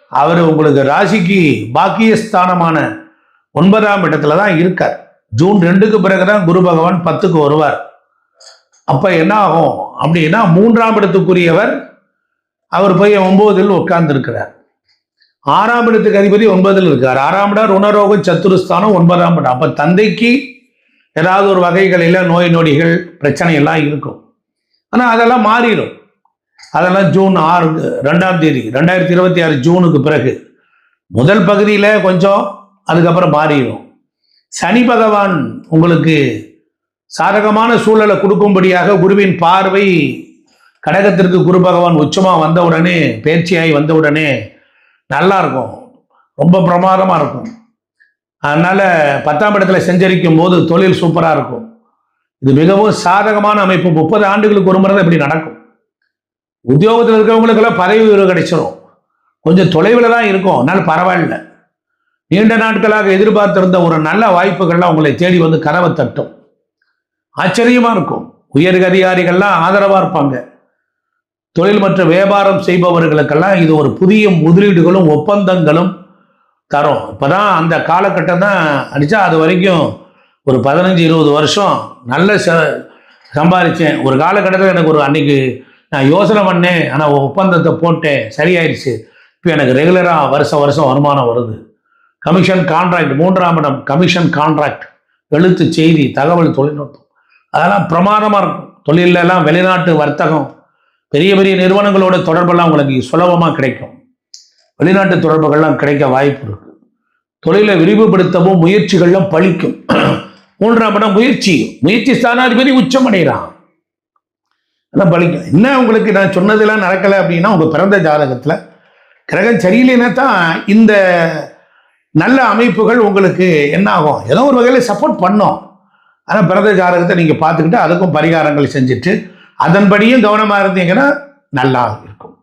அவர் உங்களுக்கு ராசிக்கு பாக்கியஸ்தானமான ஒன்பதாம் இடத்துல தான் இருக்கார். ஜூன் ரெண்டுக்கு பிறகுதான் குரு பகவான் பத்துக்கு வருவார். அப்போ என்ன ஆகும் அப்படின்னா மூன்றாம் இடத்துக்குரியவர் அவர் போய் ஒன்பதில் உட்கார்ந்துருக்கிறார். ஆறாம் இடத்துக்கு அதிபதி ஒன்பதில் இருக்கார். ஆறாம் இடம் ருணரோக சத்துருஸ்தானம் ஒன்பதாம் இடம். அப்போ தந்தைக்கு ஏதாவது ஒரு வகைகளில் நோய் நொடிகள் பிரச்சனை எல்லாம் இருக்கும். ஆனால் அதெல்லாம் மாறிடும். அதெல்லாம் ஜூன் ஆறு ரெண்டாம் தேதி ரெண்டாயிரத்தி இருபத்தி ஆறு ஜூனுக்கு பிறகு. முதல் பகுதியில் கொஞ்சம் அதுக்கப்புறம் மாறிடும். சனி பகவான் உங்களுக்கு சாதகமான சூழலை கொடுக்கும்படியாக குருவின் பார்வை கடகத்திற்கு குரு பகவான் உச்சமாக வந்த உடனே பேர்ச்சியாகி வந்த உடனே நல்லா இருக்கும். ரொம்ப பிரமாதமாக இருக்கும். அதனால் பத்தாம் இடத்துல செஞ்சரிக்கும் போது தொழில் சூப்பராக இருக்கும். இது மிகவும் சாதகமான அமைப்பு. முப்பது ஆண்டுகளுக்கு ஒரு முறை தான் இப்படி நடக்கும். உத்தியோகத்தில் இருக்கிறவங்களுக்கெல்லாம் பதவி உயர்வு கிடைச்சிரும். கொஞ்சம் தொலைவில் தான் இருக்கும். அதனால் பரவாயில்ல. நீண்ட நாட்களாக எதிர்பார்த்திருந்த ஒரு நல்ல வாய்ப்புகள்லாம் உங்களை தேடி வந்து கதவை தட்டும். ஆச்சரியமா இருக்கும். உயர் அதிகாரிகள்லாம் ஆதரவா இருப்பாங்க. தொழில் மற்றும் வியாபாரம் செய்பவர்களுக்கெல்லாம் இது ஒரு புதிய முதலீடுகளும் ஒப்பந்தங்களும் தரும். இப்போதான் அந்த காலகட்டம் தான் அடித்தா அது வரைக்கும் ஒரு பதினஞ்சு இருபது வருஷம் நல்ல ச சம்பாதிச்சேன். ஒரு காலகட்டத்தில் எனக்கு ஒரு அன்னைக்கு நான் யோசனை பண்ணேன். ஆனால் ஒப்பந்தத்தை போட்டேன். சரியாயிடுச்சு இப்போ எனக்கு ரெகுலராக வருஷம் வருஷம் வருமானம் வருது. கமிஷன் கான்ட்ராக்ட் மூன்றாம் இடம் கமிஷன் கான்ட்ராக்ட் எழுத்து செய்தி தகவல் தொழில்நுட்பம். அதெல்லாம் பிரமாதமாக இருக்கும். தொழிலெல்லாம் வெளிநாட்டு வர்த்தகம் பெரிய பெரிய நிறுவனங்களோட தொடர்பெல்லாம் உங்களுக்கு சுலபமாக கிடைக்கும். வெளிநாட்டு தொடர்புகள்லாம் கிடைக்க வாய்ப்பு இருக்கு. தொழிலை விரிவுபடுத்தவும் முயற்சிகள்லாம் பழிக்கும். [CLEARS THROAT] மூன்றாம் இடம் முயற்சி. முயற்சி ஸ்தானாதிபதி உச்சம் அடைகிறான். எல்லாம் பலிக்கும் என்ன உங்களுக்கு நான் சொன்னதெல்லாம் நடக்கலை அப்படின்னா உங்கள் பிறந்த ஜாதகத்தில் கிரகம் சரியில்லைன்னா தான் இந்த நல்ல அமைப்புகள் உங்களுக்கு என்ன ஆகும்? ஏதோ ஒரு வகையில் சப்போர்ட் பண்ணோம். ஆனால் பிறந்த ஜாதகத்தை நீங்கள் பார்த்துக்கிட்டு அதுக்கும் பரிகாரங்கள் செஞ்சுட்டு அதன்படியும் கவனமாக இருந்தீங்கன்னா நல்லா இருக்கும்.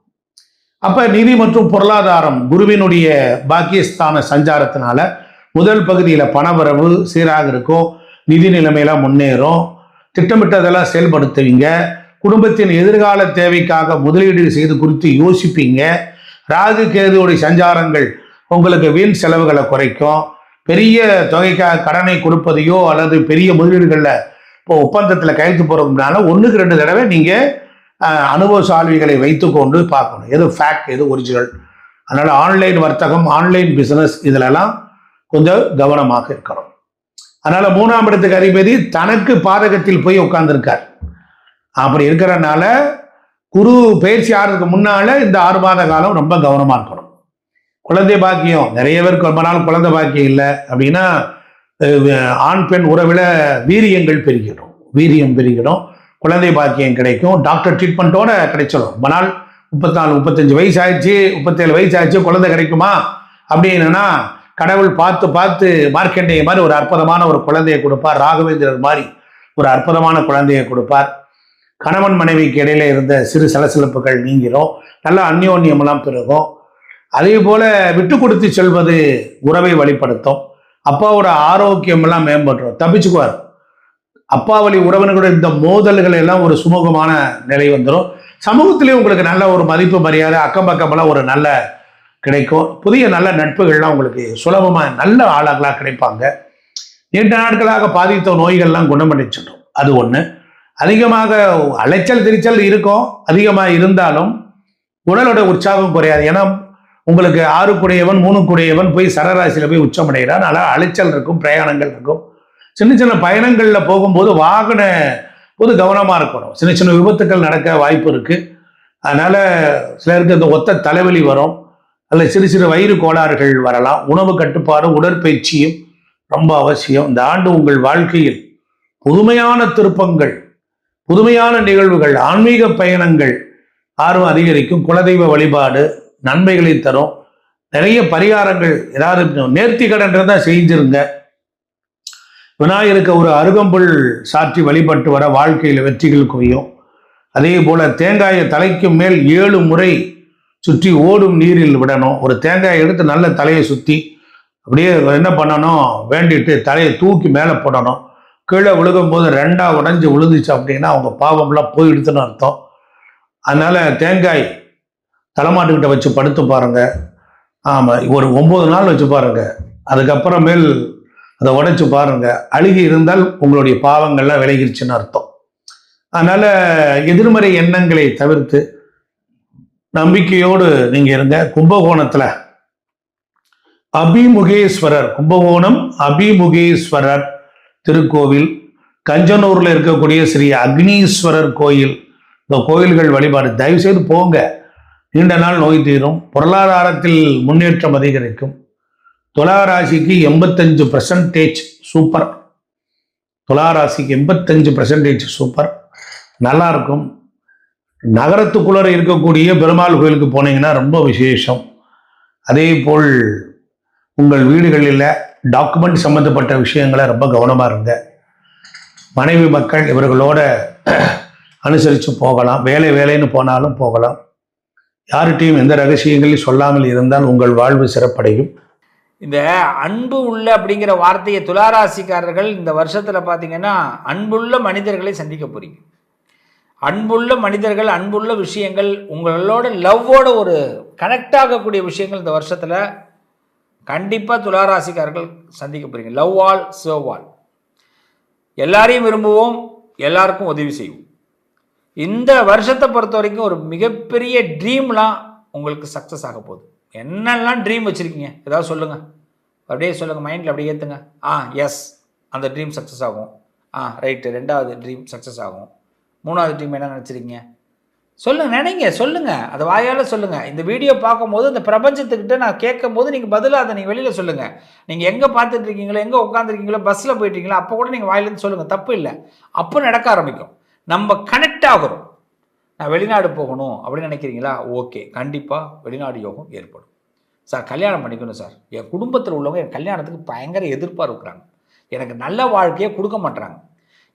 அப்போ நிதி மற்றும் பொருளாதாரம் குருவினுடைய பாக்கியஸ்தான சஞ்சாரத்தினால முதல் பகுதியில் பணவரவு சீராக இருக்கும். நிதி நிலைமையெல்லாம் முன்னேறும். திட்டமிட்டதெல்லாம் செயல்படுத்துவீங்க. குடும்பத்தின் எதிர்கால தேவைக்காக முதலீடு செய்து குறித்து யோசிப்பீங்க. ராகு கேதுவுடைய சஞ்சாரங்கள் உங்களுக்கு வீண் செலவுகளை குறைக்கும். பெரிய தொகைக்காக கடனை கொடுப்பதையோ அல்லது பெரிய முதலீடுகளில் இப்போ ஒப்பந்தத்தில் கையெழுத்து போகிறதுனால ஒன்றுக்கு ரெண்டு தடவை நீங்கள் அனுபவசாலிகளை வைத்துக்கொண்டு பார்க்கணும். எது ஃபேக்ட் எது ஒரிஜினல் அதனால் ஆன்லைன் வர்த்தகம் ஆன்லைன் பிஸ்னஸ் இதிலெல்லாம் கொஞ்சம் கவனமாக இருக்கணும். அதனால் மூணாம் இடத்துக்கு அதிபதி தனக்கு பாதகத்தில் போய் உட்கார்ந்துருக்கார். அப்படி இருக்கிறனால குரு பயிற்சி ஆகிறதுக்கு முன்னால் இந்த ஆறு மாத காலம் ரொம்ப கவனமாக இருக்கணும். குழந்தை பாக்கியம். நிறைய பேருக்கு ரொம்ப நாள் குழந்தை பாக்கியம் இல்லை. அப்படின்னா ஆண் பெண் உறவில் வீரியங்கள் பெருகிடும். வீரியம் பெருகிடும். குழந்தை பாக்கியம் கிடைக்கும். டாக்டர் ட்ரீட்மெண்ட்டோட கிடைச்சிடும் ரொம்ப நாள் முப்பத்தாலு முப்பத்தஞ்சு வயசு ஆயிடுச்சு முப்பத்தேழு வயசு ஆயிடுச்சு குழந்தை கிடைக்குமா? அப்படின்னா கடவுள் பார்த்து பார்த்து மார்க்கண்டேய மாதிரி ஒரு அற்புதமான ஒரு குழந்தையை கொடுப்பார். ராகவேந்திரர் மாதிரி ஒரு அற்புதமான குழந்தையை கொடுப்பார். கணவன் மனைவிக்கு இடையில இருந்த சிறு சலசலப்புகள் நீங்கிரும். நல்ல அந்யோன்யமெல்லாம் பெருகும். அதே போல விட்டு கொடுத்து செல்வது உறவை வழிப்படுத்தும். அப்பாவோட ஆரோக்கியம் எல்லாம் மேம்படுறோம் தப்பிச்சுக்குவார். அப்பா வழி உறவினர்களோட இந்த மோதல்கள் எல்லாம் ஒரு சுமூகமான நிலை வந்துடும் சமூகத்திலேயே உங்களுக்கு நல்ல ஒரு மதிப்பு மரியாதை அக்கம் பக்கமெல்லாம் ஒரு நல்ல கிடைக்கும். புதிய நல்ல நட்புகள்லாம் உங்களுக்கு சுலபமாக நல்ல ஆளாகலாம் கிடைப்பாங்க. நீண்ட நாட்களாக பாதித்த நோய்கள்லாம் குணமடைச்சிடும் அது ஒன்று அதிகமாக அலைச்சல் திரிச்சல் இருக்கும். அதிகமாக இருந்தாலும் உடலோட உற்சாகம் குறையாது. ஏன்னா உங்களுக்கு ஆறு குடையவன் மூணு குடையவன் போய் சரராசியில் போய் உச்சமடைகிறான் அதனால் அலைச்சல் இருக்கும் பிரயாணங்கள் இருக்கும். சின்ன சின்ன பயணங்களில் போகும்போது வாகன போது கவனமாக இருக்கணும். சின்ன சின்ன விபத்துக்கள் நடக்க வாய்ப்பு இருக்குது அதனால் சிலருக்கு இந்த ஒத்த தலைவலி வரும். அல்ல சிறு சிறு வயிறு கோளாறுகள் வரலாம். உணவு கட்டுப்பாடும் உடற்பயிற்சியும் ரொம்ப அவசியம். இந்த ஆண்டு உங்கள் வாழ்க்கையில் புதுமையான திருப்பங்கள் புதுமையான நிகழ்வுகள் ஆன்மீக பயணங்கள் ஆர்வம் அதிகரிக்கும். குலதெய்வ வழிபாடு நன்மைகளை தரும். நிறைய பரிகாரங்கள் ஏதாவது நேர்த்தி கடன் தான் செஞ்சிருங்க. விநாயகருக்கு ஒரு அருகம்புல் சாற்றி வழிபட்டு வர வாழ்க்கையில் வெற்றிகள் குவியும். அதே போல் தேங்காயை தலைக்கு மேல் ஏழு முறை சுற்றி ஓடும் நீரில் விடணும். ஒரு தேங்காயை எடுத்து நல்ல தலையை சுற்றி அப்படியே என்ன பண்ணணும்? வேண்டிட்டு தலையை தூக்கி மேலே போடணும். கீழே விழுகும்போது ரெண்டாக உடஞ்சி விழுந்துச்சு அப்படின்னா அவங்க பாவம்லாம் போயிடுதுன்னு அர்த்தம். அதனால் தேங்காய் தலைமாட்டுக்கிட்ட வச்சு படுத்து பாருங்க. ஆமாம் ஒரு ஒம்பது நாள் வச்சு பாருங்க. அதுக்கப்புறமேல் அதை உடைச்சு பாருங்க. அழுகி இருந்தால் உங்களுடைய பாவங்கள்லாம் விலகிருச்சுன்னு அர்த்தம். அதனால எதிர்மறை எண்ணங்களை தவிர்த்து நம்பிக்கையோடு நீங்க இருங்க. கும்பகோணத்துல அபிமுகேஸ்வரர் கும்பகோணம் அபிமுகேஸ்வரர் திருக்கோவில் கஞ்சனூர்ல இருக்கக்கூடிய ஸ்ரீ அக்னீஸ்வரர் கோயில். இந்த கோயில்கள் வழிபாடு தயவு செய்து போங்க. நீண்ட நாள் நோய் தீரும். பொருளாதாரத்தில் முன்னேற்றம் அதிகரிக்கும். துளாராசிக்கு எண்பத்தஞ்சு பர்சன்டேஜ் சூப்பர் துளாராசிக்கு எண்பத்தஞ்சு பர்சன்டேஜ் சூப்பர் நல்லா இருக்கும். நகரத்துக்குள்ளே இருக்கக்கூடிய பெருமாள் கோயிலுக்கு போனீங்கன்னா ரொம்ப விசேஷம். அதே போல் உங்கள் வீடுகளில் டாக்குமெண்ட் சம்மந்தப்பட்ட விஷயங்களை ரொம்ப கவனமாக இருங்க. மனைவி மக்கள் இவர்களோட அனுசரித்து போகலாம். வேலை வேலைன்னு போனாலும் போகலாம். யார்கிட்டையும் எந்த ரகசியங்களையும் சொல்லாமல் இருந்தால் உங்கள் வாழ்வு சிறப்படையும்.
இந்த அன்பு உள்ள அப்படிங்கிற வார்த்தையை துளாராசிக்காரர்கள் இந்த வருஷத்தில் பார்த்தீங்கன்னா அன்புள்ள மனிதர்களை சந்திக்க போறீங்க. அன்புள்ள மனிதர்கள் அன்புள்ள விஷயங்கள் உங்களோட லவ்வோட ஒரு கனெக்ட் ஆகக்கூடிய விஷயங்கள் இந்த வருஷத்தில் கண்டிப்பாக துளாராசிக்காரர்கள் சந்திக்க போகிறீங்க லவ் ஆல் சர்வ் ஆல். எல்லாரையும் விரும்புவோம் எல்லாருக்கும் உதவி செய்வோம். இந்த வருஷத்தை பொறுத்த வரைக்கும் ஒரு மிகப்பெரிய ட்ரீம்லாம் உங்களுக்கு சக்ஸஸ் ஆக போகுது. என்னெல்லாம் ட்ரீம் வச்சுருக்கீங்க? ஏதாவது சொல்லுங்கள் அப்படியே சொல்லுங்கள் மைண்டில் அப்படியே ஏற்றுங்க ஆ எஸ் அந்த ட்ரீம் சக்ஸஸ் ஆகும். ஆ ரைட்டு ரெண்டாவது ட்ரீம் சக்ஸஸ் ஆகும். மூணாவது ட்ரீம் என்ன நினச்சிருக்கீங்க? சொல்லுங்கள் நினைங்க சொல்லுங்கள் அதை வாயால் சொல்லுங்கள் இந்த வீடியோ பார்க்கும்போது இந்த பிரபஞ்சத்துக்கிட்ட நான் கேட்கும் போது நீங்கள் பதிலாக அதை நீங்கள் வெளியில் சொல்லுங்கள் நீங்கள் எங்கே பார்த்துட்ருக்கீங்களோ எங்கே உட்காந்துருக்கீங்களோ பஸ்ஸில் போயிட்டீங்களோ அப்போ கூட நீங்கள் வாயிலேருந்து சொல்லுங்கள் தப்பு இல்லை. அப்போ நடக்க ஆரம்பிக்கும். நம்ம கனெக்ட் ஆகிறோம் நான் வெளிநாடு போகணும் அப்படின்னு நினைக்கிறீங்களா? ஓகே. கண்டிப்பாக வெளிநாடு யோகம் ஏற்படும். சார் கல்யாணம் பண்ணிக்கணும் சார். என் குடும்பத்தில் உள்ளவங்க என் கல்யாணத்துக்கு பயங்கர எதிர்ப்பாக இருக்கிறாங்க. எனக்கு நல்ல வாழ்க்கையை கொடுக்க மாட்றாங்க.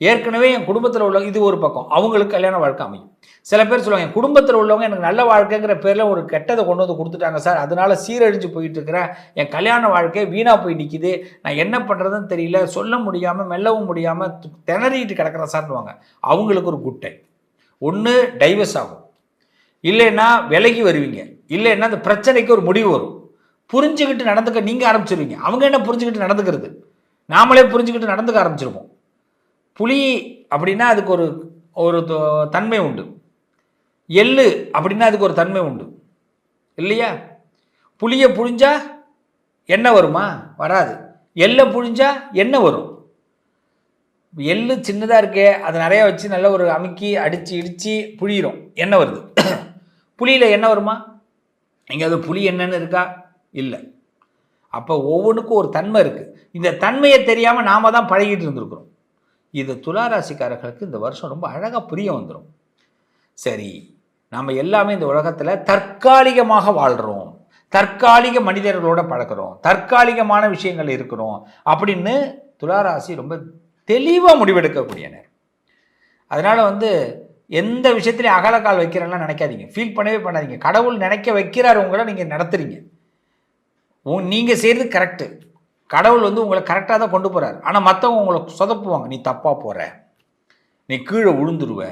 ஏற்கனவே என் குடும்பத்தில் உள்ளவங்க இது ஒரு பக்கம். அவங்களுக்கு கல்யாண வாழ்க்கை அமையும். சில பேர் சொல்லுவாங்க என் குடும்பத்தில் உள்ளவங்க எனக்கு நல்ல வாழ்க்கைங்கிற பேரில் ஒரு கெட்டதை கொண்டு வந்து கொடுத்துட்டாங்க சார். அதனால சீரழிஞ்சு போயிட்டு இருக்கிறேன். என் கல்யாண வாழ்க்கை வீணாக போய் நிற்கிது நான் என்ன பண்ணுறதுன்னு தெரியல. சொல்ல முடியாமல் மெல்லவும் முடியாமல் திணறிட்டு கிடக்கிறேன் சார்னுவாங்க அவங்களுக்கு ஒரு குட் டைம். ஒன்று டைவர்ஸ் ஆகும். இல்லைன்னா விலகி வருவீங்க. இல்லைன்னா அந்த பிரச்சனைக்கு ஒரு முடிவு வரும். புரிஞ்சுக்கிட்டு நடந்துக்க நீங்கள் ஆரம்பிச்சிருவீங்க. அவங்க என்ன புரிஞ்சுக்கிட்டு நடந்துக்கிறது? நாமளே புரிஞ்சுக்கிட்டு நடந்துக்க ஆரம்பிச்சிருப்போம் புலி அப்படின்னா அதுக்கு ஒரு ஒரு தொ- தன்மை உண்டு. எள்ளு அப்படின்னா அதுக்கு ஒரு தன்மை உண்டு. இல்லையா? புளியை புழிஞ்சா எண்ணெய் வருமா? வராது. எள்ளை புழிஞ்சா எண்ணெய் வரும். எள்ளு சின்னதாக இருக்கே அதை நிறையா வச்சு நல்லா ஒரு அமுக்கி அடித்து இடித்து புழியிறோம். எண்ணெய் வருது. [CLEARS THROAT] புளியில் எண்ணெய் வருமா? இங்கே அது புளி என்னன்னு இருக்கா? இல்லை. அப்போ ஒவ்வொன்றுக்கும் ஒரு தன்மை இருக்குது இந்த தன்மையை தெரியாமல் நாம தான் பழகிட்டு இருந்திருக்கிறோம். இது துளாராசிக்காரர்களுக்கு இந்த வருஷம் ரொம்ப அழகாக புரிய வந்துடும் சரி நம்ம எல்லாமே இந்த உலகத்தில் தற்காலிகமாக வாழ்கிறோம் தற்காலிக மனிதர்களோட பழக்கிறோம் தற்காலிகமான விஷயங்கள் இருக்கிறோம் அப்படின்னு துளாராசி ரொம்ப தெளிவாக முடிவெடுக்கக்கூடிய நேரம் அதனால் வந்து எந்த விஷயத்துலையும் அகலக்கால் வைக்கிறேன்னா நினைக்காதீங்க. ஃபீல் பண்ணவே பண்ணாதீங்க. கடவுள் நினைக்க வைக்கிறார் உங்களை நீங்கள் நடத்துறீங்க. நீங்கள் செய்கிறது கரெக்டு கடவுள் வந்து உங்களை கரெக்டாக தான் கொண்டு போகிறார் ஆனால் மற்றவங்க உங்களை சொதப்புவாங்க. நீ தப்பாக போகிற நீ கீழே விழுந்துருவ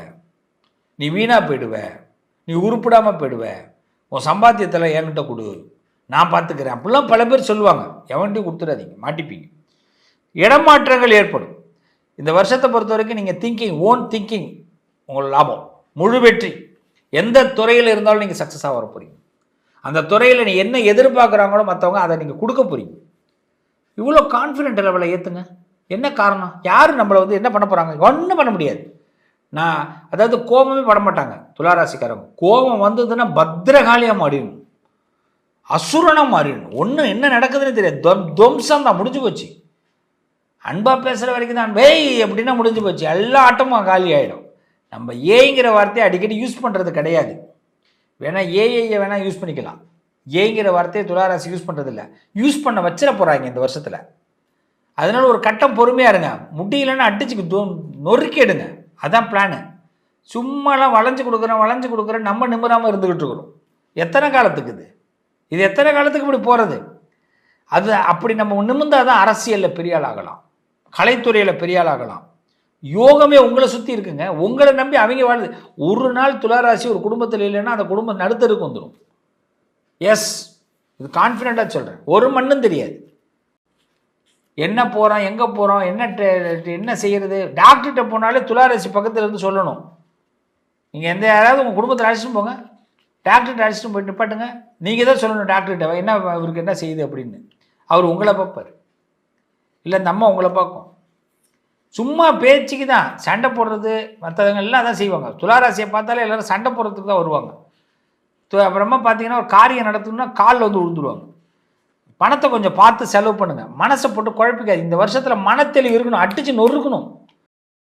நீ வீணாக போயிடுவ. நீ உருப்பிடாமல் போயிடுவ. உன் சம்பாத்தியத்தில் என்கிட்ட கொடு. நான் பார்த்துக்கிறேன் அப்படிலாம் பல பேர் சொல்லுவாங்க. எவன்ட்டையும் கொடுத்துடாதீங்க. மாட்டிப்பீங்க. இடமாற்றங்கள் ஏற்படும். இந்த வருஷத்தை பொறுத்த வரைக்கும் நீங்கள் திங்கிங் ஓன் திங்கிங் உங்கள் லாபம். முழு வெற்றி. எந்த துறையில் இருந்தாலும் நீங்கள் சக்ஸஸாக வர போகிறீங்க அந்த துறையில் நீ என்ன எதிர்பார்க்குறாங்களோ மற்றவங்க அதை நீங்கள் கொடுக்க போகிறீங்க இவ்வளோ கான்ஃபிடென்ட் லெவலில் ஏற்றுங்க என்ன காரணம்? யார் நம்மளை வந்து என்ன பண்ண போகிறாங்க ஒன்றும் பண்ண முடியாது. நான் அதாவது கோபமே பட மாட்டாங்க துளாராசிக்காரங்க. கோபம் வந்ததுன்னா பத்திரகாளியாக மாறிடணும். அசுரனாக மாறிடணும். ஒன்றும் என்ன நடக்குதுன்னு தெரியாது. துவம்சம் தான் முடிஞ்சு போச்சு. அன்பாக பேசுகிற வரைக்கும் தான். வேய் அப்படின்னா முடிஞ்சு போச்சு. எல்லா ஆட்டமும் காலி ஆகிடும் நம்ம ஏங்கிற வார்த்தையை அடிக்கடி யூஸ் பண்ணுறது கிடையாது. வேணால் ஏஐயை வேணால் யூஸ் பண்ணிக்கலாம். ஏங்கிற வார்த்தையை துளாராசி யூஸ் பண்ணுறதில்ல யூஸ் பண்ண வச்சிட போகிறாங்க இந்த வருஷத்தில். அதனால் ஒரு கட்டம் பொறுமையாக இருங்க. முடியலன்னா அடிச்சுக்கு தோ நொறுக்கிடுங்க அதான் பிளானு சும்மாலாம் வளைஞ்சு கொடுக்குறேன் வளைஞ்சு கொடுக்குறேன் நம்ம நிம்மராமல் இருந்துக்கிட்டு இருக்கிறோம். எத்தனை காலத்துக்கு இது? இது எத்தனை காலத்துக்கு இப்படி போகிறது அது அப்படி நம்ம நிமிந்தால் தான் அரசியலில் பெரிய ஆகலாம். கலைத்துறையில் பெரிய ஆகலாம். யோகமே உங்களை சுற்றி இருக்குங்க. உங்களை நம்பி அவங்க வாழுது ஒரு நாள் துளாராசி ஒரு குடும்பத்தில் இல்லைன்னா அந்த குடும்பம் நடுத்தருக்கு வந்துடும் எஸ் இது கான்ஃபிடெண்ட்டாக சொல்கிறேன் ஒரு மண்ணும் தெரியாது. என்ன போகிறோம் எங்கே போகிறோம் என்ன டெ- என்ன செய்கிறது டாக்டர்கிட்ட போனாலே துளாராசி பக்கத்தில் இருந்து சொல்லணும். நீங்கள் எந்த யாராவது உங்கள் குடும்பத்தில் அழைச்சிட்டு போங்க. டாக்டர்கிட்ட அழைச்சிட்டு போய் நிப்பாட்டுங்க. நீங்கள் தான் சொல்லணும் டாக்டர்கிட்ட என்ன இவருக்கு என்ன செய்யுது அப்படின்னு. அவர் உங்களை பார்ப்பார். இல்லை இந்த அம்மா உங்களை பார்க்கும். சும்மா பேச்சுக்கு தான் சண்டை போடுறது மற்றவங்க எல்லாம் தான் செய்வாங்க. துளாராசியை பார்த்தாலே எல்லோரும் சண்டை போடுறதுக்கு தான் வருவாங்க. அப்புறமா பார்த்தீங்கன்னா ஒரு காரியம் நடத்தணும்னா காலில் வந்து விழுந்துருவாங்க பணத்தை கொஞ்சம் பார்த்து செலவு பண்ணுங்கள் மனசை போட்டு குழப்பிக்காது இந்த வருஷத்தில் மனத்தெளிவு இருக்கணும். அடிச்சு நொறுக்கணும்.